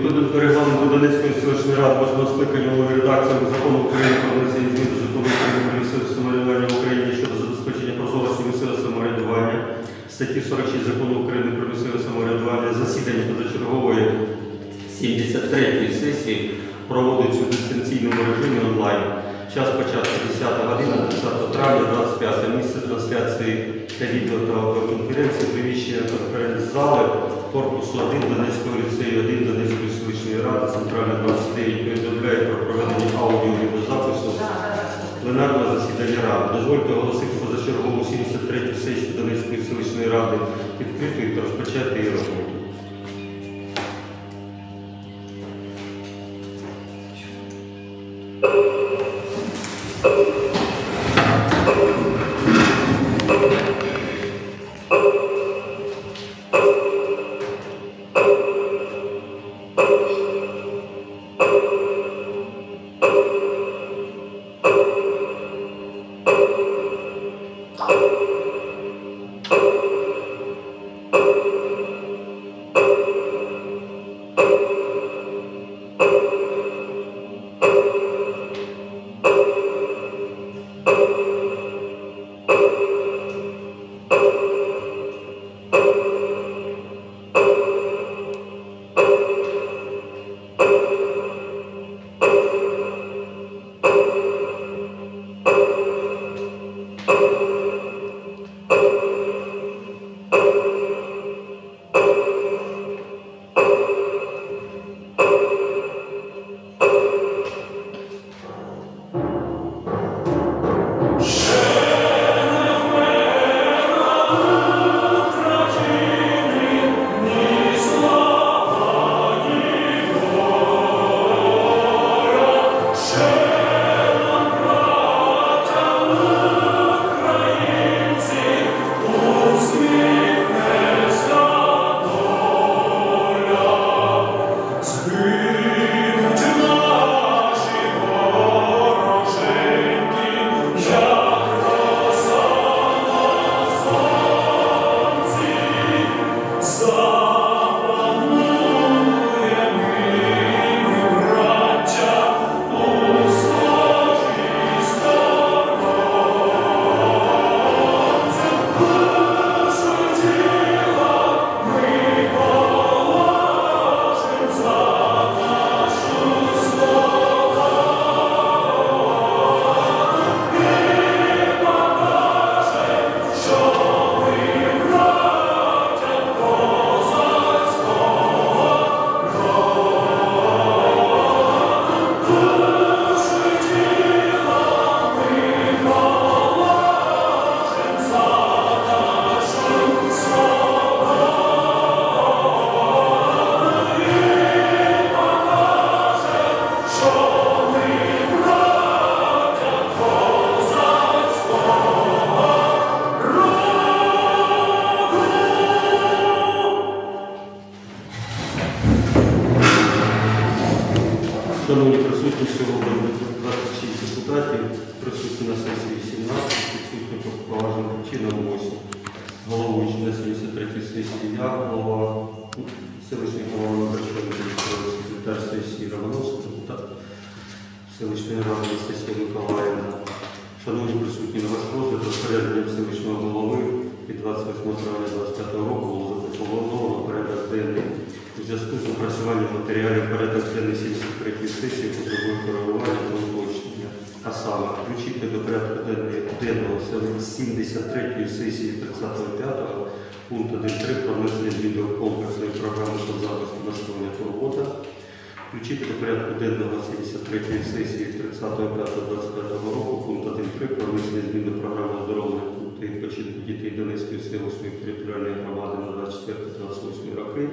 Відповідно до Донецької селищної ради восьмого скликання нової редакції закону України про внесення змін до місцеве самоврядування в Україні щодо забезпечення прозорості місцевого самоврядування, статті 46 закону України про місцеве самоврядування, засідання позачергової 73-ї сесії проводиться у дистанційному режимі онлайн. Час початку 10 година 30 травня 25 місце трансляції та відео та аудіоконференції приміщення конференц-зали корпусу 1 Донецького ліцею 1 Донецької селищної ради, центральна 29 повідомляє про проведення аудіо відеозапису пленарного засідання ради. Дозвольте оголосити позачергову 73 сесію Донецької селищної ради відкритою та розпочати її роботу. Причинам 8. Головуючий на 73 сесії я, голова селищної голови Верховної секретар сесії Романовський, депутат селищної ради Анастасія Миколаївна. Шановні присутні, на ваш розгляд розпорядженням селищного голови від 28 травня 25 року було запропоновано порядок денний у зв'язку з опрацюванням матеріалів порядок денний 73 сесії потребує коригування. А саме, включити до порядку денного 73 сесії 35-го пункту 1.3 про внесення змін до комплексної програми соцзахисту населення турбота. Включити до порядку денного 73 сесії 30.05.25 року пункт 1.3 про внесення змін до програми оздоровлення та відпочинку дітей Донецької селищної територіальної громади на 24-28 роки.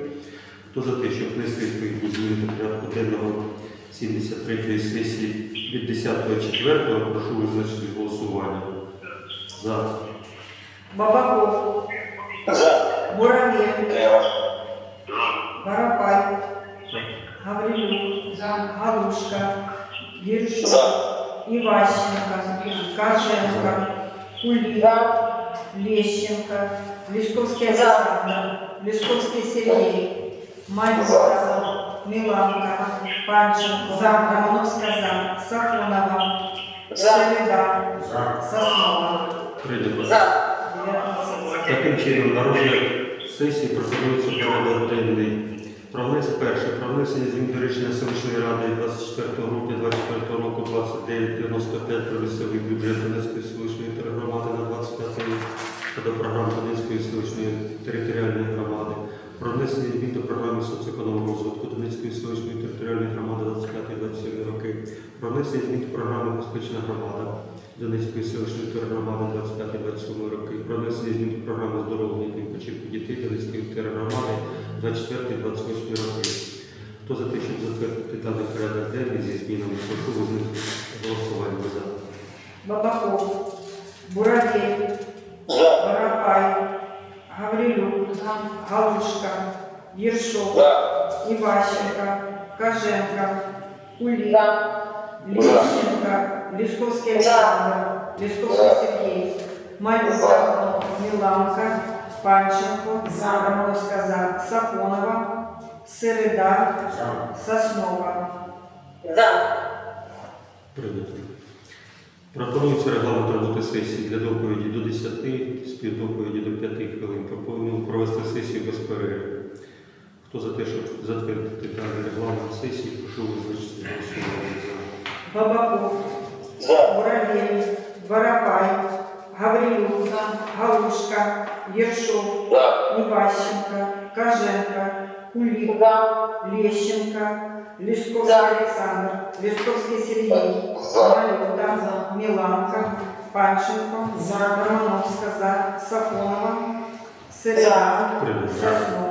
Хто за те, щоб внести відповідні зміни до порядку денного 73 сесії від 10.04, прошу визначити голосування. За. Бабаков, Ева. Воропай, Гаврилюк, Галушка, Ершов, За. Иващенко, Кашенко, Кулик, Лещенко, Лесковский Александр, Лесковский Сергей, Мальцев, Міланка, Панченко, Романовська за, Сафонова, Середа, Соснова. Прийнято. 19 за. Таким чином, на розгляд сесії пропонується порядок денний. Про внесення перше про внесення змін до рішення селищної ради 24 грудня 24 року 2995 про місцевий бюджет Донецької селищної тергромади на 25 рік та до програм Донецької селищної територіальної громади. Про внесення змін до програми соціоекономічного розвитку Донецької селищної територіальної громади 25-27 роки. Про внесення змін до програми Безпечна громада Донецької селищної тергромади 25-27 роки. Про внесення змін до програми оздоровлення та відпочинку дітей Донецької тергромади 24-28 роки. Хто за те, щоб затвердити даний порядок денний зі змінами, прошу визнати голосування за. Бабаков, Буравей, Воропай, Гаврилюк, Галушка, Ершов, Иващенко, Коженко, Кулик, Лещенко, Лесковский Александр, Лесковский Сергей, Малюка, Миланка, Панченко, Романовская за, Сафонова, Середа, Соснова. Прийнято. Пропонується регламент роботи сесії для доповіді до 10, співдоповіді до 5 хвилин. Пропоную провести сесію без перерви. Хто за те, щоб затвердити даний регламент сесії, прошу визначитися голосування за. Бабаков, Буравей, Воропай, Гаврилюк, Галушка, Ершов, Иващенко, Коженко, Кулик, Лещенко, Лесковский Александр, Лесковский Сергей, Малюта, Миланка, Панченко, Романовска Сафонова, Прийнято. Соснова.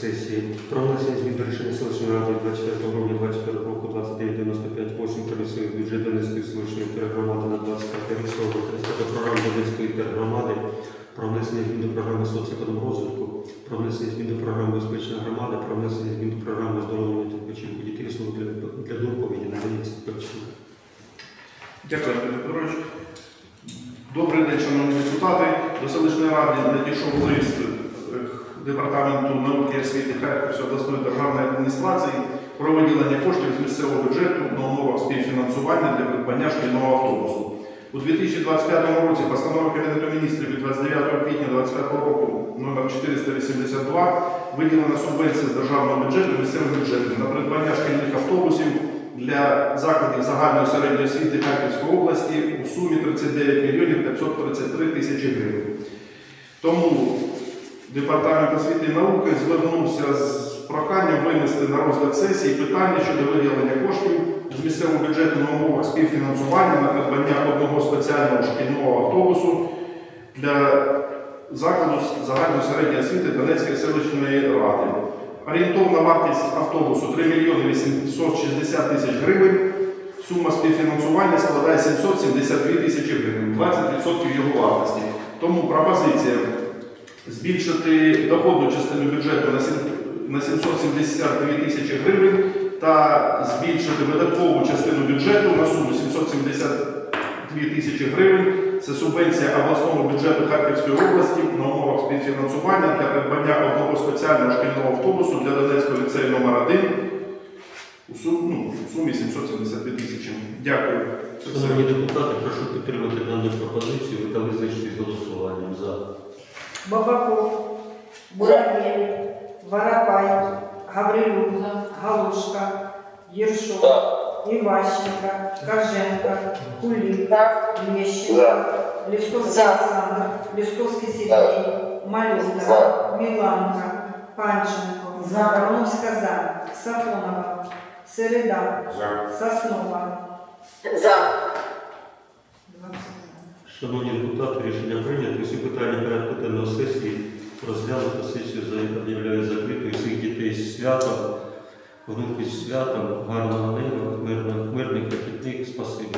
Сесії. Про внесення змін до рішення селищної ради 24 грудня 24 року 2995 про місцевий Донецької селищної тергромади на 25 рік свого використання програм Донецької тергромади про внесення змін до програми соцекономрозвитку, про внесення змін до програми безпечна громада, про внесення змін до програми оздоровлення та відпочинку дітей слово для, для доповіді на Донецькій Певченка. Дякую, Андрій. Добрий день, шановні депутати. До селищної ради надійшов лист департаменту науки і освіти Харківської обласної державної адміністрації про виділення коштів з місцевого бюджету на умовах співфінансування для придбання шкільного автобусу. У 2025 році постанова Кабінету міністрів від 29 квітня 2025 року номер 482 виділена субвенція з державного бюджету місцевим бюджетом на придбання шкільних автобусів для закладів загальної середньої освіти Харківської області у сумі 39 мільйонів 533 тисячі гривень. Тому Департамент освіти і науки звернувся з проханням винести на розгляд сесії питання щодо виділення коштів з місцевого бюджету на умовах співфінансування на придбання одного спеціального шкільного автобусу для закладу загальної середньої освіти Донецької селищної ради. Орієнтовна вартість автобусу 3 мільйони 860 тисяч гривень. Сума співфінансування складає 772 тисячі гривень, 20% його вартості. Тому пропозиція збільшити доходну частину бюджету на сім- 772 тисячі гривень та збільшити видаткову частину бюджету на суму 772 тисячі гривень. Це субвенція обласного бюджету Харківської області на умовах співфінансування для придбання одного спеціального шкільного автобусу для Донецького ліцею номер 1 у сум- ну, в сумі 772 тисячі. Дякую. Шановні депутати, прошу підтримати дану пропозицію та визначитись голосуванням за. Бабаков, Буравей, Воропай, Гаврилюк, Галушка, Ершов, Иващенко, Коженко, Кулик, Лещенко, Лесковский Александр, Лесковский Сергей, Малюта, Миланка, Панченко, Романовская за, Сафонова, Середа, Соснова. Шановні депутати, рішення прийнято. Усі питання порядку денного сесії розглянуто. Сесію об'являю закритою. Всіх дітей з святом, внуків з святом, гарного неба, мирних вихідних. Спасибі.